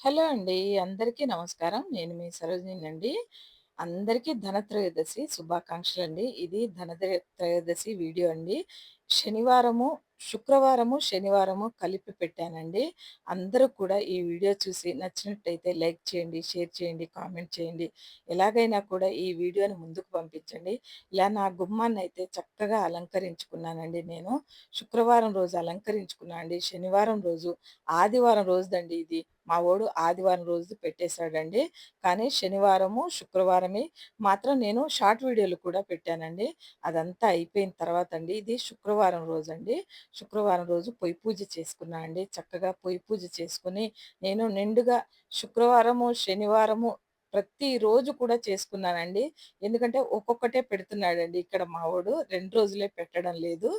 Hello అండి. అందరికీ నమస్కారం. నేను మీ సరోజినినండి. అందరికీ ధనత్రయోదశి శుభాకాంక్షలండి. ఇది ధన త్రయోదశి వీడియో అండి. శనివారము, శుక్రవారము, శనివారము కలిపి పెట్టానండి. అందరూ కూడా ఈ వీడియో చూసి నచ్చినట్టయితే లైక్ చేయండి, షేర్ చేయండి, కామెంట్ చేయండి. ఎలాగైనా కూడా ఈ వీడియోని ముందుకు పంపించండి. ఇలా నా గుమ్మాన్ని అయితే చక్కగా అలంకరించుకున్నానండి నేను. శుక్రవారం రోజు అలంకరించుకున్నాను అండి. శనివారం రోజు, ఆదివారం రోజుదండి ఇది. మా వాడు ఆదివారం రోజు పెట్టేశాడండి. కానీ శనివారము, శుక్రవారమే మాత్రం నేను షార్ట్ వీడియోలు కూడా పెట్టానండి. అదంతా అయిపోయిన తర్వాత అండి ఇది శుక్రవారం శుక్రవారం రోజు అండి శుక్రవారం రోజు పొయ్యి పూజ చేసుకున్నా అండి. చక్కగా పొయ్యి పూజ చేసుకుని నేను నిండుగా శుక్రవారము, శనివారము ప్రతిరోజు కూడా చేసుకున్నానండి. ఎందుకంటే ఒక్కొక్కటే పెడుతున్నాడండి ఇక్కడ మా వోడు. 2 రోజులే పెట్టడం లేదు.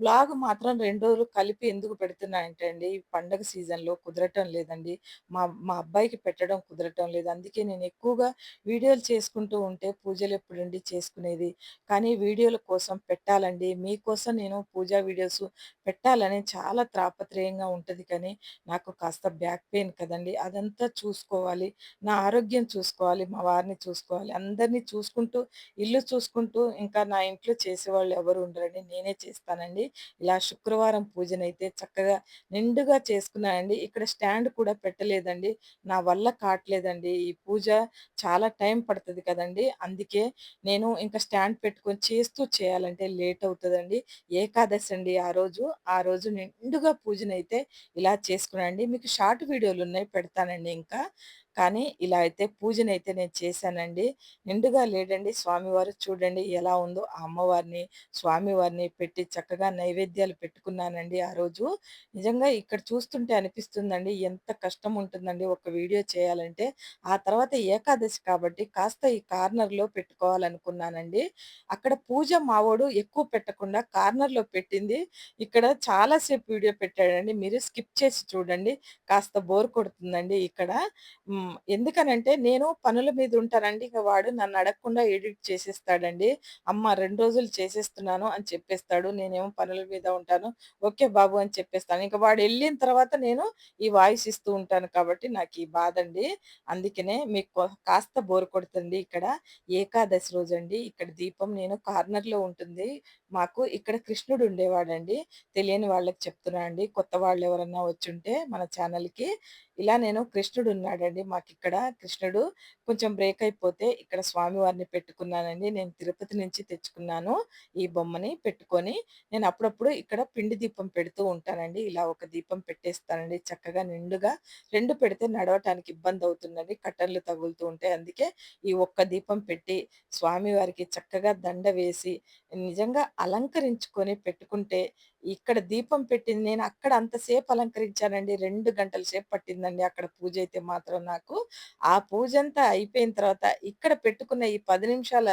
బ్లాగ్ మాత్రం రెండు రోజులు కలిపి ఎందుకు పెడుతున్నా అంటే అండి, ఈ పండగ సీజన్‌లో కుదరటం లేదండి. మా మా అబ్బాయికి పెట్టడం కుదరటం లేదు. అందుకే నేను ఎక్కువగా వీడియోలు చేసుకుంటూ ఉంటే పూజలు ఎప్పుడండి చేసుకునేది. కానీ వీడియోల కోసం పెట్టాలండి. మీకోసం నేను పూజా వీడియోస్ పెట్టాలని చాలా తాపత్రయంగా ఉంటుంది కానీ, నాకు కాస్త బ్యాక్ పెయిన్ కదండి అదంతా చూసుకోవాలి. నా ఆరోగ్యం చూసుకోవాలి. మా వారిని చూసుకోవాలి. అందరిని చూసుకుంటూ, ఇల్లు చూసుకుంటూ ఇంకా నా ఇంట్లో చేసేవాళ్ళు ఎవరు ఉండరండి. నేనే చేస్తానండి. ఇలా శుక్రవారం పూజనైతే చక్కగా నిండుగా చేసుకున్నానండి. ఇక్కడ స్టాండ్ కూడా పెట్టలేదండి. నా వల్ల కాట్లేదండి. ఈ పూజ చాలా టైం పడుతుంది కదండి అందుకే నేను ఇంకా స్టాండ్ పెట్టుకొని చేస్తూ చేయాలంటే లేట్ అవుతుందండి ఏకాదశి అండి ఆ రోజు. ఆ రోజు నిండుగా పూజనైతే ఇలా చేసుకున్నానండి. మీకు షార్ట్ వీడియోలు ఉన్నాయి పెడతానండి ఇంకా. కానీ ఇలా అయితే పూజనైతే నేను చేశానండి. నిండుగా లేడండి స్వామివారు చూడండి ఎలా ఉందో ఆ అమ్మవారిని, స్వామివారిని పెట్టి చక్కగా నైవేద్యాలు పెట్టుకున్నానండి ఆ రోజు. నిజంగా ఇక్కడ చూస్తుంటే అనిపిస్తుందండి ఎంత కష్టం ఉంటుందండి ఒక వీడియో చేయాలంటే. ఆ తర్వాత ఏకాదశి కాబట్టి కాస్త ఈ కార్నర్‌లో పెట్టుకోవాలనుకున్నానండి. అక్కడ పూజ మావోడు ఎక్కువ పెట్టకుండా కార్నర్‌లో పెట్టింది ఇక్కడ చాలాసేపు వీడియో పెట్టాడండి. మీరు స్కిప్ చేసి చూడండి. కాస్త బోర్ కొడుతుందండి ఇక్కడ. ఎందుకనంటే నేను పనుల మీద ఉంటానండి. ఇక వాడు నన్ను అడగకుండా ఎడిట్ చేసేస్తాడండి. అమ్మ రెండు రోజులు చేసేస్తున్నాను అని చెప్పేస్తాడు. నేనేమో పనుల మీద ఉంటాను. ఓకే బాబు అని చెప్పేస్తాను. ఇంకా వాడు వెళ్ళిన తర్వాత నేను ఈ వాయిస్ ఇస్తూ ఉంటాను కాబట్టి నాకు ఈ బాధ అండి అందుకనే మీకు కాస్త బోర్ కొడుతుంది ఇక్కడ. ఏకాదశి రోజు అండి ఇక్కడ దీపం నేను కార్నర్‌లో ఉంటుంది. మాకు ఇక్కడ కృష్ణుడు ఉండేవాడండి. తెలియని వాళ్ళకి చెప్తున్నా అండి. కొత్త వాళ్ళు ఎవరన్నా వచ్చుంటే మన ఛానల్‌కి. ఇలా నేను కృష్ణుడు ఉన్నాడండి మాకు ఇక్కడ కృష్ణుడు. కొంచెం బ్రేక్ అయిపోతే ఇక్కడ స్వామివారిని పెట్టుకున్నానండి. నేను తిరుపతి నుంచి తెచ్చుకున్నాను. ఈ బొమ్మని పెట్టుకొని నేను అప్పుడప్పుడు ఇక్కడ పిండి దీపం పెడుతూ ఉంటానండి. ఇలా ఒక దీపం పెట్టేస్తానండి చక్కగా నిండుగా. రెండు పెడితే నడవటానికి ఇబ్బంది అవుతుందండి కట్టర్లు తగులుతూ ఉంటాయి. అందుకే ఈ ఒక్క దీపం పెట్టి స్వామివారికి చక్కగా దండ వేసి నిజంగా అలంకరించుకొని పెట్టుకుంటే ఇక్కడ దీపం పెట్టింది నేను అక్కడ అంతసేపు అలంకరించానండి. రెండు గంటల సేపు పట్టిందండి అక్కడ పూజ అయితే మాత్రం నాకు. ఆ పూజంతా అయిపోయిన తర్వాత ఇక్కడ పెట్టుకున్న ఈ పది నిమిషాల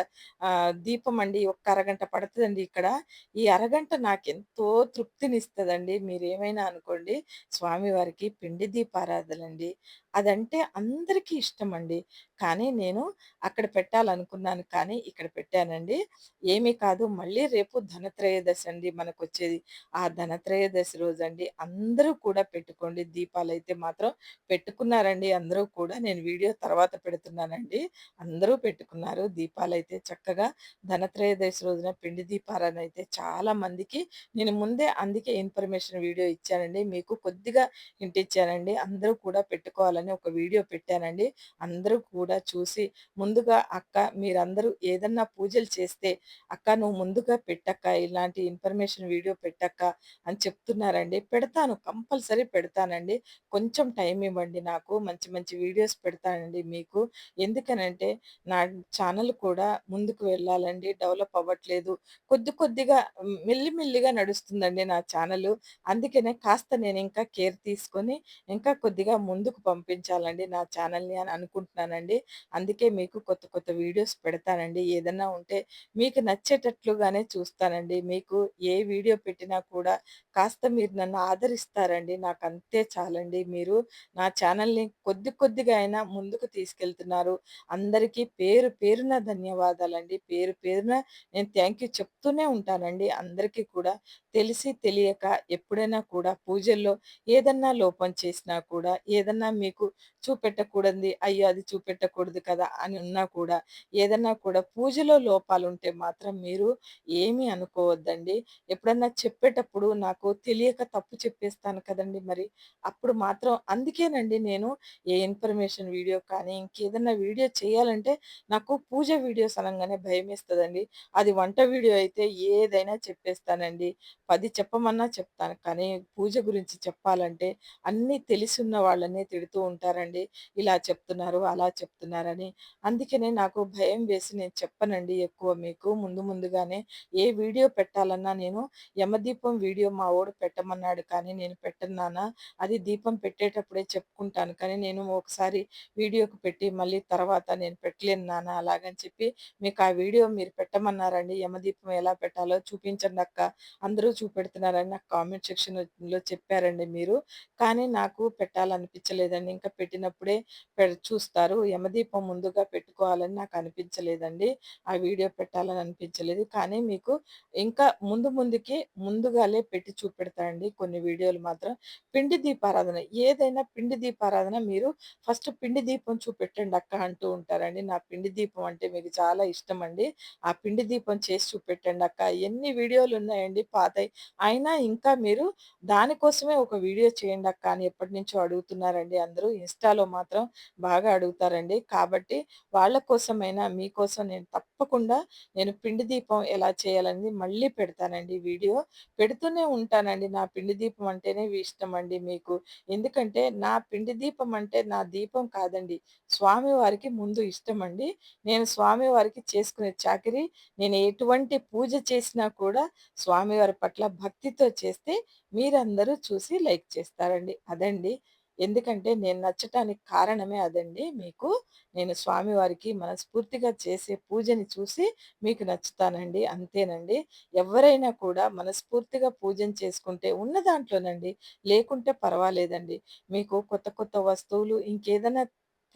దీపం అండి ఒక్క అరగంట పడుతుందండి ఇక్కడ. ఈ అరగంట నాకెంతో తృప్తినిస్తదండి. మీరేమైనా అనుకోండి. స్వామివారికి పిండి దీపారాధనండి. అదంటే అందరికీ ఇష్టం అండి కానీ నేను అక్కడ పెట్టాలనుకున్నాను కానీ ఇక్కడ పెట్టానండి. ఏమీ కాదు మళ్ళీ రేపు ధనత్రయోదశి అండి మనకొచ్చేది. ఆ ధనత్రయోదశి రోజండి అందరూ కూడా పెట్టుకోండి. దీపాలైతే మాత్రం పెట్టుకున్నారండి అందరూ కూడా. నేను వీడియో తర్వాత పెడుతున్నానండి. అందరూ పెట్టుకున్నారు. దీపాలైతే చక్కగా ధనత్రయోదశి రోజున పిండి దీపారాధన అయితే చాలా మందికి నేను ముందే అందుకే ఇన్ఫర్మేషన్ వీడియో ఇచ్చానండి. మీకు కొద్దిగా హింట్ ఇచ్చానండి. అందరూ కూడా పెట్టుకోవాలని ఒక వీడియో పెట్టానండి. అందరూ కూడా చూసి ముందుగా "అక్క మీరందరూ ఏదన్నా పూజలు చేస్తే అక్క నువ్వు ముందుగా పెట్టక్క. ఇలాంటి ఇన్ఫర్మేషన్ వీడియో పెట్టక్క" అని చెప్తున్నారండి. పెడతాను. కంపల్సరీ పెడతానండి. కొంచెం టైం ఇవ్వండి నాకు. మంచి మంచి వీడియోస్ పెడతానండి మీకు. ఎందుకనంటే నా ఛానల్ కూడా ముందుకు వెళ్ళాలండి. డెవలప్ అవ్వట్లేదు. కొద్ది కొద్దిగా మెల్లిమెల్లిగా నడుస్తుందండి నా ఛానల్ అందుకనే కాస్త నేను ఇంకా కేర్ తీసుకొని ఇంకా కొద్దిగా ముందుకు చూపించాలండి నా ఛానల్‌ని అని అనుకుంటున్నానండి. అందుకే మీకు కొత్త కొత్త వీడియోస్ పెడతానండి. ఏదన్నా ఉంటే మీకు నచ్చేటట్లుగానే చూస్తానండి. మీకు ఏ వీడియో పెట్టినా కూడా కాస్త మీరు నన్ను ఆదరిస్తారండి. నాకు అంతే చాలండి. మీరు నా ఛానల్‌ని కొద్ది కొద్దిగా అయినా ముందుకు తీసుకెళ్తున్నారు. అందరికీ పేరు పేరున ధన్యవాదాలండి. పేరు పేరున నేను థ్యాంక్ యూ చెప్తూనే ఉంటానండి. అందరికీ కూడా తెలిసి తెలియక ఎప్పుడైనా కూడా పూజల్లో ఏదన్నా లోపం చేసినా కూడా, ఏదన్నా మీకు చూపెట్టకూడంది, అయ్యో! అది చూపెట్టకూడదు కదా! అని ఉన్నా కూడా, ఏదన్నా కూడా పూజలో లోపాలు ఉంటే మాత్రం మీరు ఏమీ అనుకోవద్దండి. ఎప్పుడన్నా చెప్పేటప్పుడు నాకు తెలియక తప్పు చెప్పేస్తాను కదండీ మరి. అప్పుడు మాత్రం అందుకేనండి నేను ఏ ఇన్ఫర్మేషన్ వీడియో కానీ, ఇంకేదన్నా వీడియో చేయాలంటే నాకు పూజ వీడియోస్ అనగానే భయమేస్తదండి. అది వంట వీడియో అయితే ఏదైనా చెప్పేస్తానండి. పది చెప్పమన్నా చెప్తాను. కానీ పూజ గురించి చెప్పాలంటే అన్నీ తెలిసున్న వాళ్ళనే తిడుతూ ఉంటారండి. ఇలా చెప్తున్నారు, అలా చెప్తున్నారని. అందుకనే నాకు భయం వేసి నేను చెప్పనండి ఎక్కువ మీకు. ముందు ముందుగానే ఏ వీడియో పెట్టాలన్నా నేను యమదీపం వీడియో మా ఓడు పెట్టమన్నాడు కానీ నేను పెట్టన్నానా అది దీపం పెట్టేటప్పుడే చెప్పుకుంటాను. కానీ నేను ఒకసారి వీడియోకి పెట్టి మళ్ళీ తర్వాత నేను పెట్టలేను నాన్న అలాగని చెప్పి మీకు ఆ వీడియో మీరు పెట్టమన్నారండి. యమదీపం ఎలా పెట్టాలో చూపించండక్క. అందరూ చూపెడుతున్నారని నాకు కామెంట్ సెక్షన్‌లో చెప్పారండి మీరు. కానీ నాకు పెట్టాలనిపించలేదండి. ఇంకా పెట్టినప్పుడే పె చూస్తారు. యమదీపం ముందుగా పెట్టుకోవాలని నాకు అనిపించలేదండి. ఆ వీడియో పెట్టాలని అనిపించలేదు. కానీ మీకు ఇంకా ముందు ముందుకి ముందుగాలే పెట్టి చూపెడతారండి కొన్ని వీడియోలు మాత్రం. పిండి దీపారాధన ఏదైనా పిండి దీపారాధన మీరు ఫస్ట్ పిండి దీపం చూపెట్టండి అక్క అంటూ ఉంటారండి. నా పిండి దీపం అంటే మీకు చాలా ఇష్టం అండి ఆ పిండి దీపం చేసి చూపెట్టండి అక్క. ఎన్ని వీడియోలు ఉన్నాయండి పాతయి. అయినా ఇంకా మీరు దానికోసమే ఒక వీడియో చేయండి అక్క అని ఎప్పటినుంచో అడుగుతున్నారండి అందరూ. ఇన్‌స్టాలో మాత్రం బాగా అడుగుతారండి. కాబట్టి వాళ్ళ కోసమైనా మీకోసం నేను తప్పకుండా నేను పిండి దీపం ఎలా చేయాలని మళ్ళీ పెడతానండి వీడియో. పెడుతూనే ఉంటానండి. నా పిండి దీపం అంటేనే ఇష్టం అండి మీకు. ఎందుకంటే నా పిండి దీపం అంటే నా దీపం కాదండి. స్వామివారికి ముందు ఇష్టం అండి నేను స్వామివారికి చేసుకునే చాకరీ నేను ఎటువంటి పూజ చేసినా కూడా స్వామివారి పట్ల భక్తితో చేస్తే మీరందరూ చూసి లైక్ చేస్తారండి. అదండి. ఎందుకంటే నేను నచ్చటానికి కారణమే అదండి మీకు. నేను స్వామివారికి మనస్ఫూర్తిగా చేసే పూజని చూసి మీకు నచ్చుతానండి. అంతేనండి. ఎవరైనా కూడా మనస్ఫూర్తిగా పూజను చేసుకుంటే ఉన్న దాంట్లోనండి. లేకుంటే పర్వాలేదండి. మీకు కొత్త కొత్త వస్తువులు ఇంకేదైనా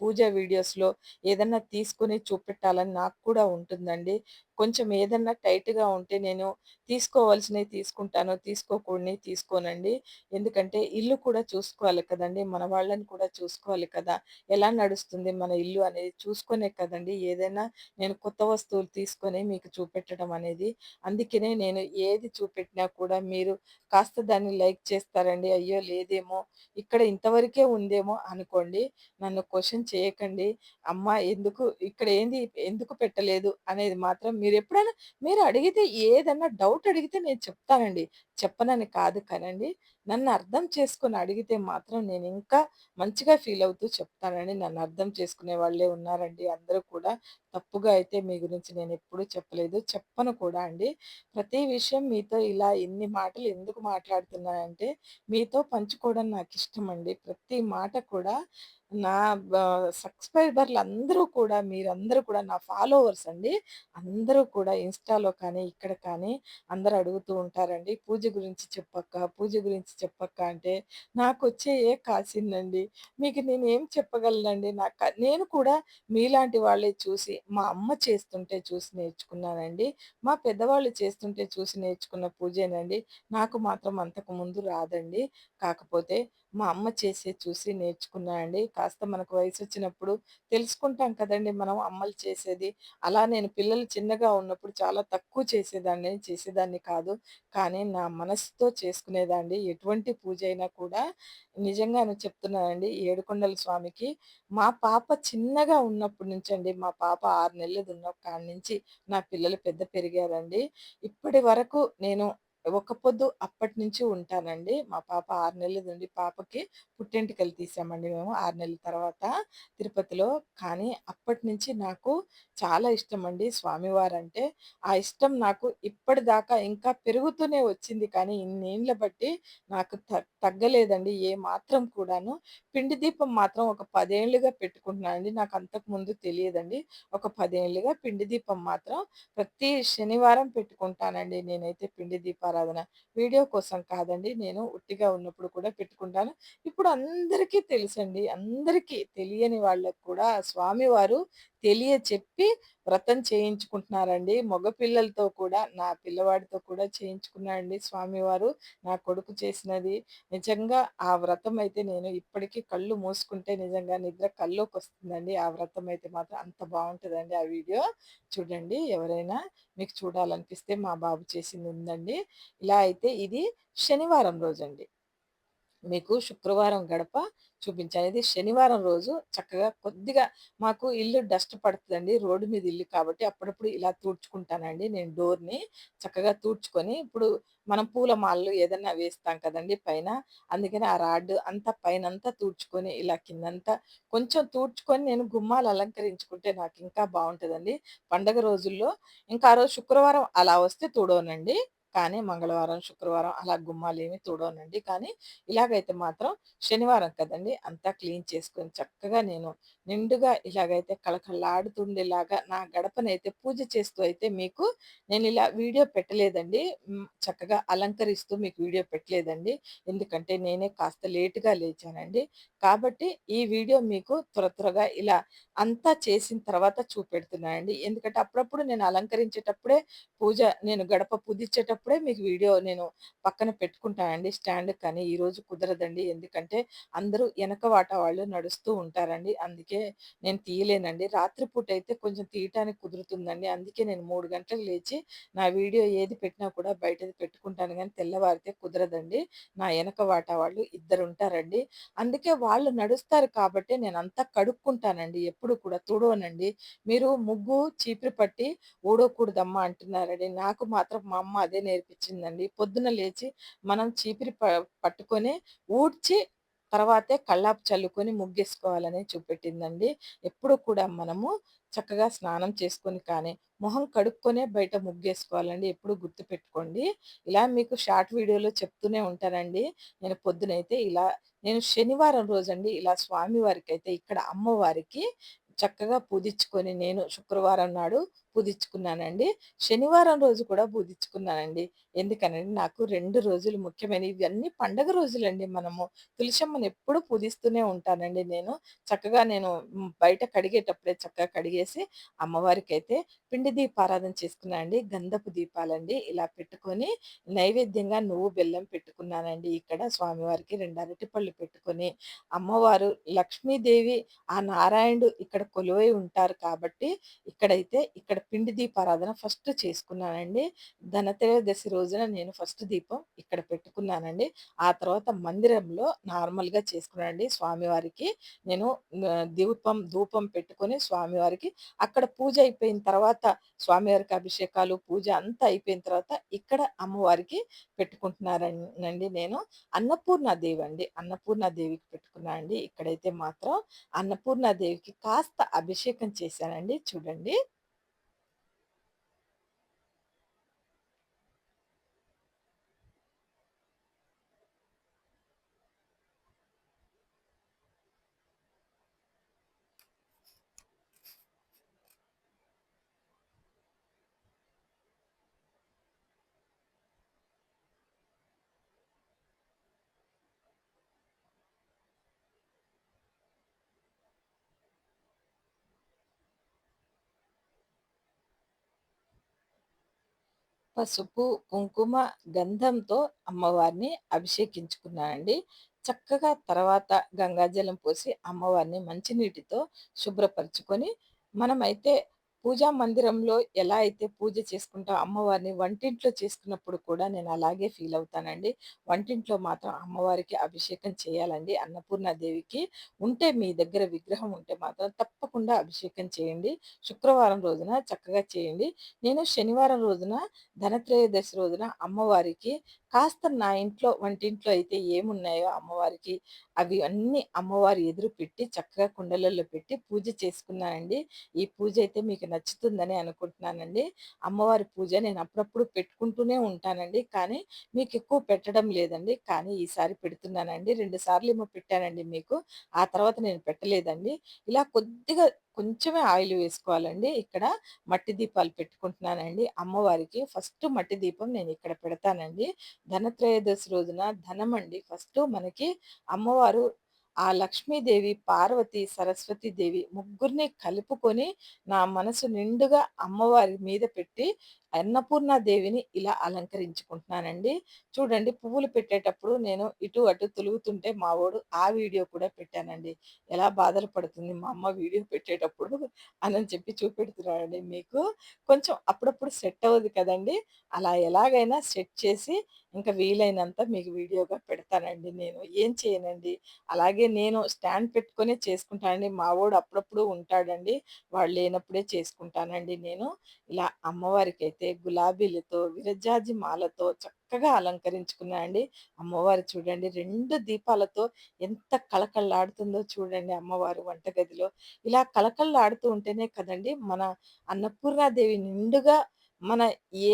పూజ వీడియోస్‌లో ఏదన్నా తీసుకొని చూపెట్టాలని నాకు కూడా ఉంటుందండి. కొంచెం ఏదన్నా టైట్‌గా ఉంటే నేను తీసుకోవాల్సినవి తీసుకుంటాను. తీసుకోకూడని తీసుకోనండి. ఎందుకంటే ఇల్లు కూడా చూసుకోవాలి కదండి మన వాళ్ళని కూడా చూసుకోవాలి కదా! ఎలా నడుస్తుంది మన ఇల్లు అనేది చూసుకొనే కదండి ఏదైనా నేను కొత్త వస్తువులు తీసుకొని మీకు చూపెట్టడం అనేది. అందుకనే నేను ఏది చూపెట్టినా కూడా మీరు కాస్త దాన్ని లైక్ చేస్తారండి. అయ్యో! లేదేమో ఇక్కడ ఇంతవరకే ఉందేమో అనుకోండి. నన్ను క్వశ్చన్ చేయకండి. అమ్మ ఎందుకు ఇక్కడ ఏంది ఎందుకు పెట్టలేదు అనేది మాత్రం మీరు మీరు ఎప్పుడైనా మీరు అడిగితే ఏదన్నా డౌట్ అడిగితే నేను చెప్తానండి. చెప్పనని కాదు కనండి. నన్ను అర్థం చేసుకొని అడిగితే మాత్రం నేను ఇంకా మంచిగా ఫీల్ అవుతూ చెప్తానని నన్ను అర్థం చేసుకునే వాళ్ళే ఉన్నారండి అందరూ కూడా. తప్పుగా అయితే మీ గురించి నేను ఎప్పుడూ చెప్పలేదు. చెప్పను కూడా అండి. ప్రతి విషయం మీతో ఇలా ఇన్ని మాటలు ఎందుకు మాట్లాడుతున్నానంటే మీతో పంచుకోవడం నాకు ఇష్టం అండి ప్రతి మాట కూడా నా సబ్స్క్రైబర్లు అందరూ కూడా మీరందరూ కూడా నా ఫాలోవర్స్ అండి. అందరూ కూడా ఇన్‌స్టాలో కానీ, ఇక్కడ కానీ అందరూ అడుగుతూ ఉంటారండి. పూజ గురించి చెప్పక్క, పూజ గురించి చెప్పక్క అంటే నాకొచ్చే ఏ కాసిందండి. మీకు నేను ఏం చెప్పగలనండి. నాకు నేను కూడా మీలాంటి వాళ్ళే చూసి మా అమ్మ చేస్తుంటే చూసి నేర్చుకున్నానండి. మా పెద్దవాళ్ళు చేస్తుంటే చూసి నేర్చుకున్న పూజేనండి. నాకు మాత్రం అంతకు ముందు రాదండి. కాకపోతే మా అమ్మ చేసేది చూసి నేర్చుకున్నా అండి. కాస్త మనకు వయసు వచ్చినప్పుడు తెలుసుకుంటాం కదండీ మనం అమ్మలు చేసేది. అలా నేను పిల్లలు చిన్నగా ఉన్నప్పుడు చాలా తక్కువ చేసేదాన్ని. చేసేదాన్ని కాదు. కానీ నా మనసుతో చేసుకునేదాన్ని. ఎటువంటి వంటి పూజ అయినా కూడా నిజంగానే చెప్తున్నానండి. ఏడుకొండల స్వామికి మా పాప చిన్నగా ఉన్నప్పటి నుంచి అండి మా పాప ఆరు నెలలు ఉన్న కాడి నుంచి నా పిల్లలు పెద్ద పెరిగారండి. ఇప్పటి వరకు నేను ఒక్క పొద్దు అప్పటినుంచి ఉంటానండి. మా పాప ఆరు నెలల నుండి పాపకి పుట్టెంటుకలు తీసామండి మేము ఆరు నెలల తర్వాత తిరుపతిలో. కానీ అప్పటినుంచి నాకు చాలా ఇష్టం అండి స్వామివారంటే. ఆ ఇష్టం నాకు ఇప్పటిదాకా ఇంకా పెరుగుతూనే వచ్చింది కానీ ఇన్నేళ్ళ బట్టి నాకు త తగ్గలేదండి ఏ మాత్రం కూడాను. పిండి దీపం మాత్రం ఒక పదేళ్ళుగా పెట్టుకుంటున్నానండి. నాకు అంతకుముందు తెలియదండి. ఒక పదేళ్ళుగా పిండి దీపం మాత్రం ప్రతి శనివారం పెట్టుకుంటానండి నేనైతే పిండి దీపం దీపారాధన వీడియో కోసం కాదండి. నేను ఉట్టిగా ఉన్నప్పుడు కూడా పెట్టుకుంటాను. ఇప్పుడు అందరికీ తెలుసండి. అందరికీ తెలియని వాళ్ళకు కూడా స్వామివారు తెలియచెప్పి వ్రతం చేయించుకుంటున్నారండి. మగ పిల్లలతో కూడా నా పిల్లవాడితో కూడా చేయించుకున్నారండి స్వామివారు. నా కొడుకు చేసినది. నిజంగా ఆ వ్రతం అయితే నేను ఇప్పటికీ కళ్ళు మూసుకుంటే నిజంగా నిద్ర కల్లోకొస్తుందండి. ఆ వ్రతం అయితే మాత్రం అంత బాగుంటుందండి ఆ వీడియో. చూడండి ఎవరైనా మీకు చూడాలనిపిస్తే మా బాబు చేసింది ఉందండి. ఇలా అయితే ఇది శనివారం రోజండి. మీకు శుక్రవారం గడప చూపించాను. ఇది శనివారం రోజు చక్కగా కొద్దిగా మాకు ఇల్లు డస్ట్ పడుతుందండి రోడ్డు మీద ఇల్లు కాబట్టి అప్పుడప్పుడు ఇలా తూడ్చుకుంటానండి నేను డోర్‌ని. చక్కగా తూడ్చుకొని ఇప్పుడు మనం పూల మాలలు ఏదన్నా వేస్తాం కదండి పైన. అందుకని ఆ రాడ్ అంతా పైన అంతా తూడ్చుకొని ఇలా కిందంతా కొంచెం తూడ్చుకొని నేను గుమ్మాలు అలంకరించుకుంటే నాకు ఇంకా బాగుంటుందండి పండగ రోజుల్లో ఇంకా ఆ రోజు శుక్రవారం అలా వస్తే తుడవనండి. కానీ మంగళవారం, శుక్రవారం అలా గుమ్మాలు ఏమి తుడవనండి. కానీ ఇలాగైతే మాత్రం శనివారం కదండీ! అంతా క్లీన్ చేసుకొని చక్కగా నేను నిండుగా ఇలాగైతే కళకళలాడుతుండేలాగా నా గడపనైతే పూజ చేస్తూ అయితే మీకు నేను ఇలా వీడియో పెట్టలేదండి. చక్కగా అలంకరిస్తూ మీకు వీడియో పెట్టలేదండి. ఎందుకంటే నేనే కాస్త లేటుగా లేచానండి. కాబట్టి ఈ వీడియో మీకు త్వర త్వరగా ఇలా అంతా చేసిన తర్వాత చూపెడుతున్నానండి. ఎందుకంటే అప్పుడప్పుడు నేను అలంకరించేటప్పుడే పూజ నేను గడప పూజించేటప్పుడు అప్పుడే మీకు వీడియో నేను పక్కన పెట్టుకుంటానండి స్టాండ్ కానీ ఈరోజు కుదరదండి. ఎందుకంటే అందరూ వెనక వాటా వాళ్ళు నడుస్తూ ఉంటారండి. అందుకే నేను తీయలేనండి. రాత్రిపూట అయితే కొంచెం తీయటానికి కుదురుతుందండి. అందుకే నేను మూడు గంటలకు లేచి నా వీడియో ఏది పెట్టినా కూడా బయటది పెట్టుకుంటాను కానీ తెల్లవారితే కుదరదండి. నా వెనక వాటా వాళ్ళు ఇద్దరు ఉంటారండి అందుకే వాళ్ళు నడుస్తారు కాబట్టి నేను అంతా కడుక్కుంటానండి. ఎప్పుడు కూడా తుడవనండి. మీరు ముగ్గు చీపురు పట్టి ఊడకూడదమ్మా అంటున్నారండి. నాకు మాత్రం మా అమ్మ అదే నేర్పించిందండి. పొద్దున లేచి మనం చీపిరి ప పట్టుకొని ఊడ్చి తర్వాతే కళ్ళాపు చల్లుకొని ముగ్గేసుకోవాలని చూపెట్టిందండి. ఎప్పుడు కూడా మనము చక్కగా స్నానం చేసుకొని కానీ, మొహం కడుక్కొనే బయట ముగ్గేసుకోవాలండి. ఎప్పుడు గుర్తుపెట్టుకోండి. ఇలా మీకు షార్ట్ వీడియోలో చెప్తూనే ఉంటానండి. నేను పొద్దునైతే ఇలా నేను శనివారం రోజండి ఇలా స్వామివారికి అయితే ఇక్కడ అమ్మవారికి చక్కగా పూజించుకొని నేను శుక్రవారం నాడు పూజించుకున్నానండి. శనివారం రోజు కూడా పూజించుకున్నానండి. ఎందుకనండి నాకు రెండు రోజులు ముఖ్యమైనవి. ఇవన్నీ పండగ రోజులండి మనము. తులసమ్మని ఎప్పుడు పూజిస్తూనే ఉంటానండి నేను. చక్కగా నేను బయట కడిగేటప్పుడే చక్కగా కడిగేసి అమ్మవారికైతే పిండి దీపారాధన చేసుకున్నాను అండి. గంధపు దీపాలండి. ఇలా పెట్టుకొని నైవేద్యంగా నువ్వు బెల్లం పెట్టుకున్నానండి. ఇక్కడ స్వామివారికి రెండు అరటిపళ్ళు పెట్టుకొని, అమ్మవారు లక్ష్మీదేవి, ఆ నారాయణుడు ఇక్కడ కొలువై ఉంటారు కాబట్టి ఇక్కడైతే ఇక్కడ పిండి దీపారాధన ఫస్ట్ చేసుకున్నానండి. ధనత్రయోదశి రోజున నేను ఫస్ట్ దీపం ఇక్కడ పెట్టుకున్నానండి. ఆ తర్వాత మందిరంలో నార్మల్‌గా చేసుకున్నానండి. స్వామివారికి నేను దీపం ధూపం పెట్టుకొని స్వామివారికి అక్కడ పూజ అయిపోయిన తర్వాత స్వామివారికి అభిషేకాలు, పూజ అంతా అయిపోయిన తర్వాత ఇక్కడ అమ్మవారికి పెట్టుకుంటున్నారన్ నేను. అన్నపూర్ణాదేవి అండి. అన్నపూర్ణాదేవికి పెట్టుకున్నానండి ఇక్కడైతే మాత్రం అన్నపూర్ణాదేవికి కాస్త అభిషేకం చేశానండి చూడండి. పసుపు, కుంకుమ, గంధంతో అమ్మవారిని అభిషేకించుకున్నానండి. చక్కగా తర్వాత గంగాజలం పోసి అమ్మవారిని మంచినీటితో శుభ్రపరుచుకొని, మనమైతే పూజా మందిరంలో ఎలా అయితే పూజ చేసుకుంటా అమ్మవారిని వంటింట్లో చేసుకున్నప్పుడు కూడా నేను అలాగే ఫీల్ అవుతానండి. వంటింట్లో మాత్రం అమ్మవారికి అభిషేకం చేయాలండి. అన్నపూర్ణాదేవికి ఉంటే మీ దగ్గర విగ్రహం ఉంటే మాత్రం తప్పకుండా అభిషేకం చేయండి. శుక్రవారం రోజున చక్కగా చేయండి. నేను శనివారం రోజున ధనత్రయోదశి రోజున అమ్మవారికి కాస్త నా ఇంట్లో వంటింట్లో అయితే ఏమున్నాయో అమ్మవారికి అవి అన్నీ అమ్మవారి ఎదురు పెట్టి చక్కగా కుండలలో పెట్టి పూజ చేసుకున్నానండి. ఈ పూజ అయితే మీకు నచ్చుతుందని అనుకుంటున్నానండి. అమ్మవారి పూజ నేను అప్పుడప్పుడు పెట్టుకుంటూనే ఉంటానండి. కానీ మీకు ఎక్కువ పెట్టడం లేదండి. కానీ ఈసారి పెడుతున్నానండి. రెండు సార్లు ఏమో పెట్టానండి మీకు. ఆ తర్వాత నేను పెట్టలేదండి. ఇలా కొద్దిగా కొంచెమే ఆయిల్ వేసుకోవాలండి. ఇక్కడ మట్టి దీపాలు పెట్టుకుంటున్నానండి. అమ్మవారికి ఫస్ట్ మట్టి దీపం నేను ఇక్కడ పెడతానండి. ధనత్రయోదశి రోజున ధనం అండి ఫస్ట్ మనకి అమ్మవారు ఆ లక్ష్మీదేవి, పార్వతి, సరస్వతి దేవి ముగ్గురిని కలుపుకొని నా మనసు నిండుగా అమ్మవారి మీద పెట్టి అన్నపూర్ణ దేవిని ఇలా అలంకరించుకుంటున్నానండి. చూడండి పువ్వులు పెట్టేటప్పుడు నేను ఇటు అటు తొలుగుతుంటే మా వాడు ఆ వీడియో కూడా పెట్టానండి. ఎలా బాధలు పడుతుంది మా అమ్మ వీడియో పెట్టేటప్పుడు అని చెప్పి చూపెడుతున్నానండి మీకు. కొంచెం అప్పుడప్పుడు సెట్ అవ్వదు కదండీ! అలా ఎలాగైనా సెట్ చేసి ఇంకా వీలైనంత మీకు వీడియోగా పెడతానండి నేను. ఏం చేయనండి. అలాగే నేను స్టాండ్ పెట్టుకొని చేసుకుంటానండి. మావోడు అప్పుడప్పుడు ఉంటాడండి. వాడు లేనప్పుడే చేసుకుంటానండి నేను. ఇలా అమ్మవారికి అయితే గులాబీలతో, విరజాజి మాలతో చక్కగా అలంకరించుకున్నా అండి. అమ్మవారు చూడండి రెండు దీపాలతో ఎంత కళకళలాడుతుందో చూడండి అమ్మవారు వంటగదిలో. ఇలా కళకళలాడుతూ ఉంటేనే కదండి మన అన్నపూర్ణాదేవి నిండుగా మన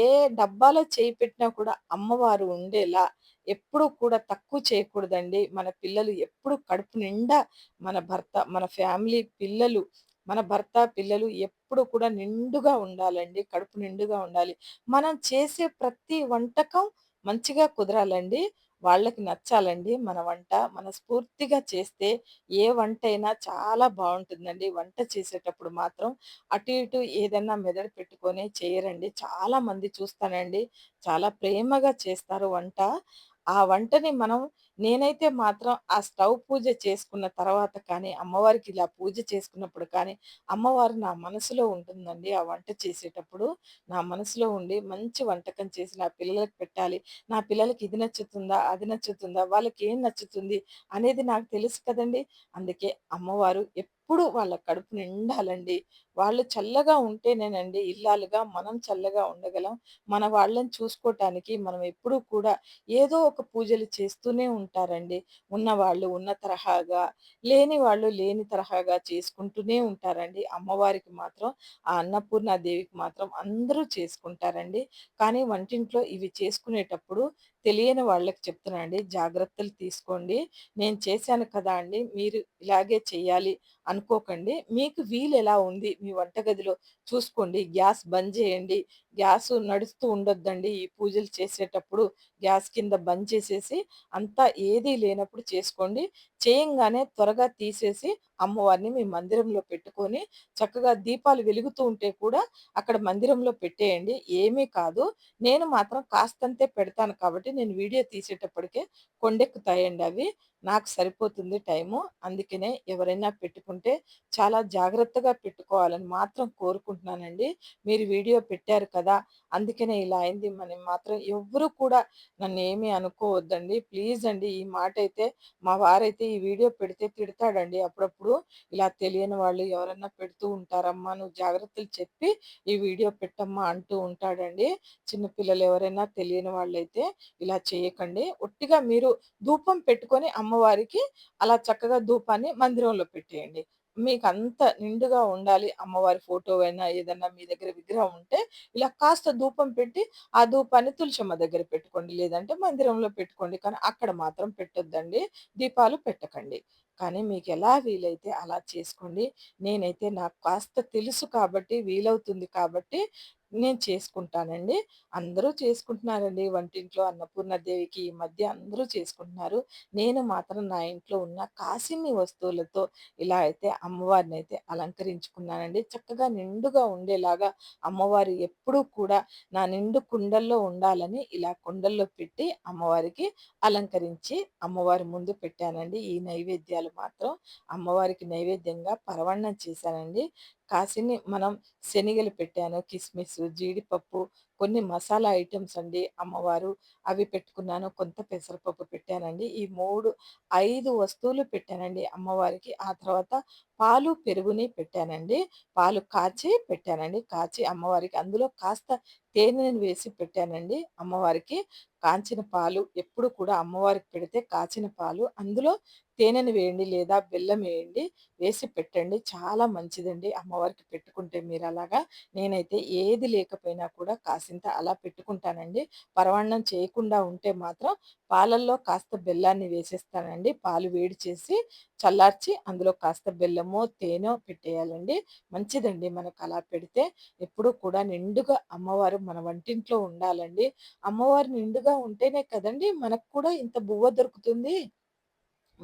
ఏ డబ్బాలో చేయి పెట్టినా కూడా అమ్మవారు ఉండేలా ఎప్పుడూ కూడా తక్కువ చేయకూడదండి. మన పిల్లలు ఎప్పుడు కడుపు నిండా మన భర్త, మన ఫ్యామిలీ పిల్లలు, మన భర్త, పిల్లలు ఎప్పుడు కూడా నిండుగా ఉండాలండి. కడుపు నిండుగా ఉండాలి. మనం చేసే ప్రతి వంటకం మంచిగా కుదరాలండి. వాళ్ళకి నచ్చాలండి మన వంట. మన స్ఫూర్తిగా చేస్తే ఏ వంట అయినా చాలా బాగుంటుందండి వంట చేసేటప్పుడు మాత్రం అటు ఇటు ఏదన్నా మెదడు పెట్టుకొని చేయరండి. చాలా మంది చూస్తానండి. చాలా ప్రేమగా చేస్తారు వంట. ఆ వంటని మనం నేనైతే మాత్రం ఆ స్టవ్ పూజ చేసుకున్న తర్వాత కానీ, అమ్మవారికి ఇలా పూజ చేసుకున్నప్పుడు కానీ, అమ్మవారు నా మనసులో ఉంటుందండి. ఆ వంట చేసేటప్పుడు నా మనసులో ఉండి మంచి వంటకం చేసి నా పిల్లలకి పెట్టాలి. నా పిల్లలకి ఇది నచ్చుతుందా? అది నచ్చుతుందా? వాళ్ళకి ఏం నచ్చుతుంది? అనేది నాకు తెలుసు కదండీ! అందుకే అమ్మవారు ఎప్పుడు వాళ్ళ కడుపు నిండాలండి. వాళ్ళు చల్లగా ఉంటేనేనండి ఇల్లాలుగా మనం చల్లగా ఉండగలం. మన వాళ్ళని చూసుకోవటానికి మనం ఎప్పుడూ కూడా ఏదో ఒక పూజలు చేస్తూనే ఉంటారండి. ఉన్నవాళ్ళు ఉన్న తరహాగా, లేని వాళ్ళు లేని తరహాగా చేసుకుంటూనే ఉంటారండి. అమ్మవారికి మాత్రం ఆ అన్నపూర్ణాదేవికి మాత్రం అందరూ చేసుకుంటారండి. కానీ వంటింట్లో ఇవి చేసుకునేటప్పుడు తెలియని వాళ్ళకి చెప్తున్నానండి. జాగ్రత్తలు తీసుకోండి. నేను చేశాను కదా అండి! మీరు ఇలాగే చేయాలి అనుకోకండి. మీకు వీలు ఎలా ఉంది మీ వంటగదిలో చూసుకోండి. గ్యాస్ బంద్ చేయండి. గ్యాస్ నడుస్తూ ఉండొద్దండి. ఈ పూజలు చేసేటప్పుడు గ్యాస్ కింద బంద్ చేసేసి అంతా ఏదీ లేనప్పుడు చేసుకోండి. చేయంగానే త్వరగా తీసేసి అమ్మవారిని మీ మందిరంలో పెట్టుకొని చక్కగా దీపాలు వెలుగుతూ ఉంటే కూడా అక్కడ మందిరంలో పెట్టేయండి. ఏమీ కాదు. నేను మాత్రం కాస్తంతే పెడతాను కాబట్టి నేను వీడియో తీసేటప్పటికే కొండెక్కుతాయండి అవి. నాకు సరిపోతుంది టైము. అందుకనే ఎవరైనా పెట్టుకుంటే చాలా జాగ్రత్తగా పెట్టుకోవాలని మాత్రం కోరుకుంటున్నానండి. మీరు వీడియో పెట్టారు కదా! అందుకనే ఇలా అయింది మనం మాత్రం ఎవ్వరు కూడా నన్ను ఏమీ అనుకోవద్దండి. ప్లీజ్ అండి ఈ మాట అయితే మా వారైతే ఈ వీడియో పెడితే తిడతాడండి అప్పుడప్పుడు. ఇలా తెలియని వాళ్ళు ఎవరన్నా పెడుతూ ఉంటారమ్మా! నువ్వు జాగ్రత్తలు చెప్పి ఈ వీడియో పెట్టమ్మా అంటూ ఉంటాడండి. చిన్నపిల్లలు ఎవరైనా తెలియని వాళ్ళైతే ఇలా చేయకండి. ఒట్టిగా మీరు ధూపం పెట్టుకొని అమ్మవారికి అలా చక్కగా ధూపాన్ని మందిరంలో పెట్టేయండి. మీకు అంత నిండుగా ఉండాలి అమ్మవారి ఫోటో అయినా ఏదన్నా మీ దగ్గర విగ్రహం ఉంటే ఇలా కాస్త ధూపం పెట్టి ఆ ధూపాన్ని తులసమ్మ దగ్గర పెట్టుకోండి. లేదంటే మందిరంలో పెట్టుకోండి. కానీ అక్కడ మాత్రం పెట్టొద్దండి. దీపాలు పెట్టకండి. కానీ మీకు ఎలా వీలైతే అలా చేసుకోండి. నేనైతే నాకు కాస్త తెలుసు కాబట్టి వీలవుతుంది కాబట్టి నేను చేసుకుంటానండి. అందరూ చేసుకుంటున్నారండి వంటింట్లో అన్నపూర్ణదేవికి ఈ మధ్య అందరూ చేసుకుంటున్నారు. నేను మాత్రం నా ఇంట్లో ఉన్న కాసిన్ని వస్తువులతో ఇలా అయితే అమ్మవారినైతే అలంకరించుకున్నానండి. చక్కగా నిండుగా ఉండేలాగా అమ్మవారు ఎప్పుడూ కూడా నా నిండు కుండల్లో ఉండాలని ఇలా కుండల్లో పెట్టి అమ్మవారికి అలంకరించి అమ్మవారి ముందు పెట్టానండి. ఈ నైవేద్యాలు మాత్రం అమ్మవారికి నైవేద్యంగా పరవణం చేశానండి. కాసిని మనం శనగలు పెట్టాను, కిస్మిస్ జీడిపప్పు, కొన్ని మసాలా ఐటమ్స్ అండి అమ్మవారు అవి పెట్టుకున్నాను. కొంత పెసరపప్పు పెట్టానండి. ఈ 3, 5 వస్తువులు పెట్టానండి అమ్మవారికి. ఆ తర్వాత పాలు, పెరుగుని పెట్టానండి. పాలు కాచి పెట్టానండి. కాచి అమ్మవారికి అందులో కాస్త తేనెను వేసి పెట్టానండి అమ్మవారికి. కాంచిన పాలు ఎప్పుడు కూడా అమ్మవారికి పెడితే కాచిన పాలు అందులో తేనెను వేయండి లేదా బెల్లం వేయండి. వేసి పెట్టండి. చాలా మంచిదండి అమ్మవారికి పెట్టుకుంటే మీరు అలాగా నేనైతే ఏది లేకపోయినా కూడా కాసింత అలా పెట్టుకుంటానండి. పరమాన్నం చేయకుండా ఉంటే మాత్రం పాలల్లో కాస్త బెల్లాన్ని వేసేస్తానండి. పాలు వేడి చేసి చల్లార్చి అందులో కాస్త బెల్లమో, తేనో పెట్టేయాలండి. మంచిదండి మనకు అలా పెడితే. ఎప్పుడూ కూడా నిండుగా అమ్మవారు మన వంటింట్లో ఉండాలండి. అమ్మవారు నిండుగా ఉంటేనే కదండీ మనకు కూడా ఇంత బువ్వ దొరుకుతుంది.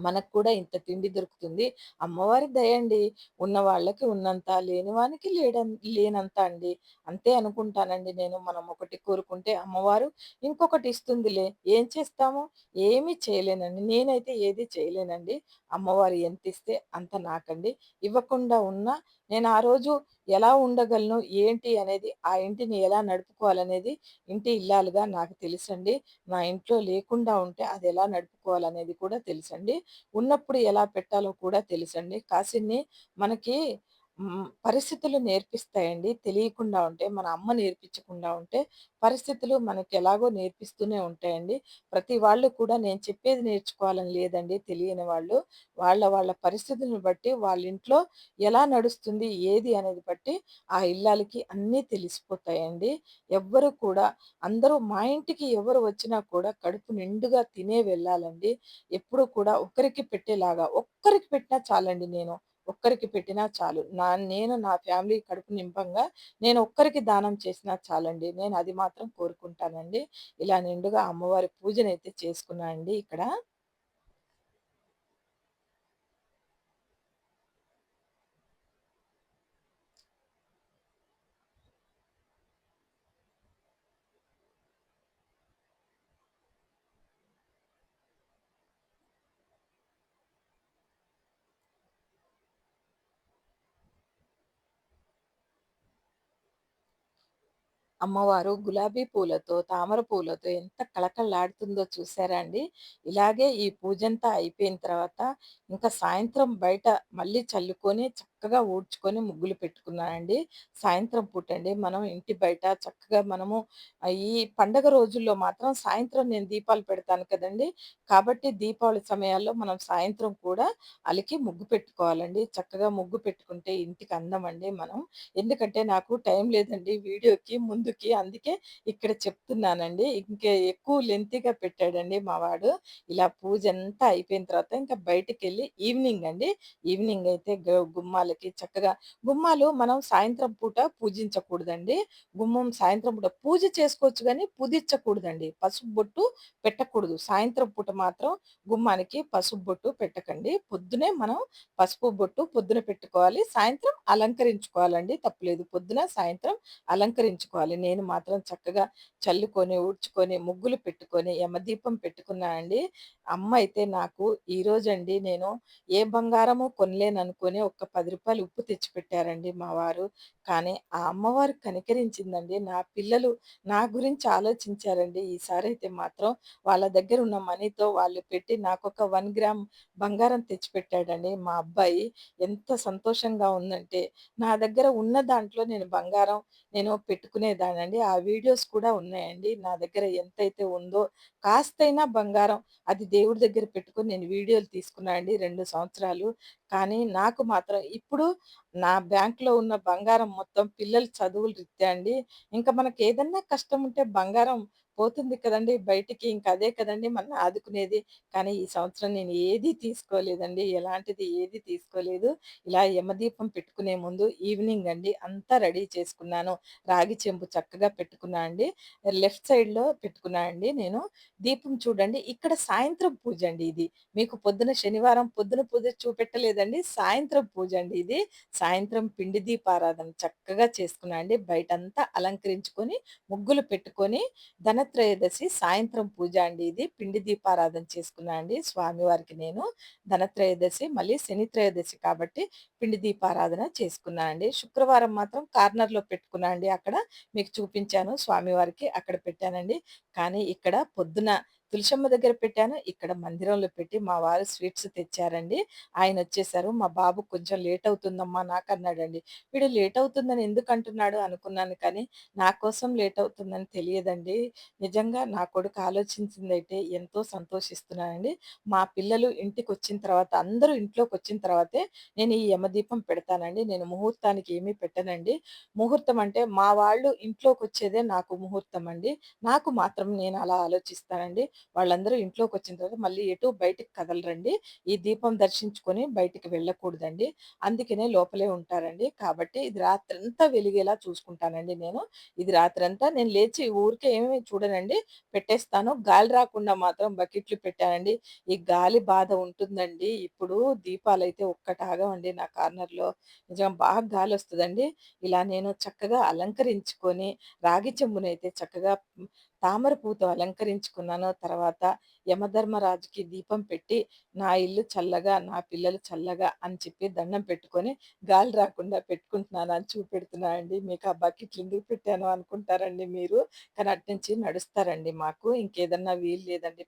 మనకు కూడా ఇంత తిండి దొరుకుతుంది. అమ్మవారి దయండి. ఉన్నవాళ్ళకి ఉన్నంత, లేని వానికి లేడం లేనంత అండి. అంతే అనుకుంటానండి నేను. మనం ఒకటి కోరుకుంటే అమ్మవారు ఇంకొకటి ఇస్తుందిలే. ఏం చేస్తాము? ఏమీ చేయలేనండి. నేనైతే ఏది చేయలేనండి. అమ్మవారు ఎంత ఇస్తే అంత నాకండి. ఇవ్వకుండా ఉన్నా నేను ఆ రోజు ఎలా ఉండగలను? ఏంటి అనేది ఆ ఇంటిని ఎలా నడుపుకోవాలనేది ఇంటి ఇల్లాలుగా నాకు తెలుసండి. నా ఇంట్లో లేకుండా ఉంటే అది ఎలా నడుపుకోవాలనేది కూడా తెలుసండి. ఉన్నప్పుడు ఎలా పెట్టాలో కూడా తెలుసండి. కాసిన్ని మనకి పరిస్థితులు నేర్పిస్తాయండి. తెలియకుండా ఉంటే, మన అమ్మ నేర్పించకుండా ఉంటే, పరిస్థితులు మనకెలాగో నేర్పిస్తూనే ఉంటాయండి. ప్రతి వాళ్ళు కూడా నేను చెప్పేది నేర్చుకోవాలని లేదండి తెలియని వాళ్ళు. వాళ్ళ వాళ్ళ పరిస్థితులను బట్టి వాళ్ళింట్లో ఎలా నడుస్తుంది, ఏది అనేది బట్టి ఆ ఇల్లాలకి అన్నీ తెలిసిపోతాయండి. ఎవ్వరు కూడా అందరూ మా ఇంటికి ఎవరు వచ్చినా కూడా కడుపు నిండుగా తినే వెళ్ళాలండి. ఎప్పుడూ కూడా ఒకరికి పెట్టేలాగా ఒక్కరికి పెట్టినా చాలండి నేను. ఒక్కరికి పెట్టినా చాలు. నా నేను నా ఫ్యామిలీ కడుపు నింపంగా నేను ఒక్కరికి దానం చేసినా చాలండి. నేను అది మాత్రం కోరుకుంటానండి. ఇలా నిండుగా అమ్మవారి పూజనైతే చేసుకున్నానండి ఇక్కడ. అమ్మవారు గులాబీ పూలతో, తామర పూలతో ఎంత కళకళలాడుతుందో చూసారా అండి? ఇలాగే ఈ పూజంతా అయిపోయిన తర్వాత ఇంకా సాయంత్రం బయట మళ్ళీ చల్లుకొని చక్కగా ఊడ్చుకొని ముగ్గులు పెట్టుకున్నానండి. సాయంత్రం పూటండి మనం ఇంటి బయట చక్కగా మనము ఈ పండగ రోజుల్లో మాత్రం సాయంత్రం నేను దీపాలు పెడతాను కదండి కాబట్టి దీపావళి సమయాల్లో మనం సాయంత్రం కూడా అలికి ముగ్గు పెట్టుకోవాలండి. చక్కగా ముగ్గు పెట్టుకుంటే ఇంటికి అందమండి మనం. ఎందుకంటే నాకు టైం లేదండి వీడియోకి ముందుకి. అందుకే ఇక్కడ చెప్తున్నానండి. ఇంకే ఎక్కువ లెంతీగా పెట్టాడండి మా వాడు. ఇలా పూజంతా అయిపోయిన తర్వాత ఇంకా బయటికెళ్ళి ఈవినింగ్ అండి. ఈవినింగ్ అయితే గుమ్మాలు గుమ్మాలకి చక్కగా గుమ్మాలు మనం సాయంత్రం పూట పూజించకూడదండి. గుమ్మం సాయంత్రం పూట పూజ చేసుకోవచ్చు కానీ పూజించకూడదండి. పసుపు బొట్టు పెట్టకూడదు. సాయంత్రం పూట మాత్రం గుమ్మానికి పసుపు బొట్టు పెట్టకండి. పొద్దున్నే మనం పసుపు బొట్టు పొద్దున పెట్టుకోవాలి. సాయంత్రం అలంకరించుకోవాలండి. తప్పులేదు. పొద్దున, సాయంత్రం అలంకరించుకోవాలి. నేను మాత్రం చక్కగా చల్లుకొని, ఊడ్చుకొని, ముగ్గులు పెట్టుకొని, యమదీపం పెట్టుకున్నానండి. అమ్మ అయితే నాకు ఈరోజండి నేను ఏ బంగారము కొనలేననుకొని ఒక్క పది 10 ఉప్పు తెచ్చిపెట్టారండి మా వారు. కానీ ఆ అమ్మవారు కనికరించిందండి. నా పిల్లలు నా గురించి ఆలోచించారండి. ఈసారైతే మాత్రం వాళ్ళ దగ్గర ఉన్న మనీతో వాళ్ళు పెట్టి నాకు ఒక వన్ గ్రామ్ బంగారం తెచ్చిపెట్టాడండి మా అబ్బాయి. ఎంత సంతోషంగా ఉందంటే, నా దగ్గర ఉన్న దాంట్లో నేను బంగారం నేను పెట్టుకునేదానండి ఆ వీడియోస్ కూడా ఉన్నాయండి. నా దగ్గర ఎంతైతే ఉందో కాస్తైనా బంగారం అది దేవుడి దగ్గర పెట్టుకొని నేను వీడియోలు తీసుకున్నాను అండి రెండు సంవత్సరాలు. కానీ నాకు మాత్రం ఇప్పుడు నా బ్యాంక్‌లో ఉన్న బంగారం మొత్తం పిల్లల చదువుల రీత్యా అండి. ఇంకా మనకేదన్నా కష్టం ఉంటే బంగారం పోతుంది కదండీ బయటికి. ఇంక అదే కదండీ మనల్ని ఆదుకునేది. కానీ ఈ సంవత్సరం నేను ఏది తీసుకోలేదండి. ఎలాంటిది ఏది తీసుకోలేదు. ఇలా యమదీపం పెట్టుకునే ముందు ఈవినింగ్ అండి అంతా రెడీ చేసుకున్నాను. రాగి చెంబు చక్కగా పెట్టుకున్నా అండి. లెఫ్ట్ సైడ్‌లో పెట్టుకున్నా అండి నేను. దీపం చూడండి ఇక్కడ సాయంత్రం పూజ అండి ఇది. మీకు పొద్దున శనివారం పొద్దున పూజ చూపెట్టలేదండి. సాయంత్రం పూజ అండి ఇది. సాయంత్రం పిండి దీపారాధన చక్కగా చేసుకున్నా అండి. బయటంతా అలంకరించుకొని, ముగ్గులు పెట్టుకొని, ధన ధనత్రయోదశి సాయంత్రం పూజ అండి ఇది. పిండి దీపారాధన చేసుకున్నా అండి స్వామివారికి నేను. ధనత్రయోదశి మళ్ళీ శనిత్రయోదశి కాబట్టి పిండి దీపారాధన చేసుకున్నా అండి. శుక్రవారం మాత్రం కార్నర్‌లో పెట్టుకున్నా అండి అక్కడ. మీకు చూపించాను స్వామివారికి అక్కడ పెట్టానండి. కానీ ఇక్కడ పొద్దున తులసమ్మ దగ్గర పెట్టాను. ఇక్కడ మందిరంలో పెట్టి మా వారు స్వీట్స్ తెచ్చారండి. ఆయన వచ్చేసారు మా బాబు కొంచెం లేట్ అవుతుందమ్మా నాకు అన్నాడండి వీడు లేట్ అవుతుందని ఎందుకు అంటున్నాడు అనుకున్నాను కానీ, నా కోసం లేట్ అవుతుందని తెలియదండి. నిజంగా నా కొడుకు ఆలోచించిందైతే ఎంతో సంతోషిస్తున్నానండి. మా పిల్లలు ఇంటికి వచ్చిన తర్వాత అందరూ ఇంట్లోకి వచ్చిన తర్వాతే నేను ఈ యమదీపం పెడతానండి. నేను ముహూర్తానికి ఏమీ పెట్టనండి. ముహూర్తం అంటే మా వాళ్ళు ఇంట్లోకి వచ్చేదే నాకు ముహూర్తం అండి. నాకు మాత్రం నేను అలా ఆలోచిస్తానండి. వాళ్ళందరూ ఇంట్లోకి వచ్చిన తర్వాత మళ్ళీ ఎటు బయటికి కదలరండి. ఈ దీపం దర్శించుకొని బయటికి వెళ్ళకూడదండి. అందుకనే లోపలే ఉంటారండి. కాబట్టి ఇది రాత్రంతా వెలిగేలా చూసుకుంటానండి నేను. ఇది రాత్రంతా నేను లేచి ఊరికే ఏమి చూడనండి. పెట్టేస్తాను. గాలి రాకుండా మాత్రం బకెట్లు పెట్టానండి. ఈ గాలి బాధ ఉంటుందండి. ఇప్పుడు దీపాలు అయితే ఒక్కటాగండి నా కార్నర్‌లో. నిజంగా బాగా గాలి వస్తుందండి ఇలా నేను చక్కగా అలంకరించుకొని రాగి చెంబునైతే చక్కగా తామర పూతో అలంకరించుకున్నాను. తర్వాత యమధర్మరాజుకి దీపం పెట్టి, నా ఇల్లు చల్లగా, నా పిల్లలు చల్లగా అని చెప్పి దండం పెట్టుకొని, గాలి రాకుండా పెట్టుకుంటున్నాను అని చూపెడుతున్నా అండి. మీకు ఆ బకెట్లు ఎందుకు పెట్టాను అనుకుంటారండి మీరు. కానీ అట్నుంచి నడుస్తారండి మాకు. ఇంకేదన్నా వీలు లేదండి.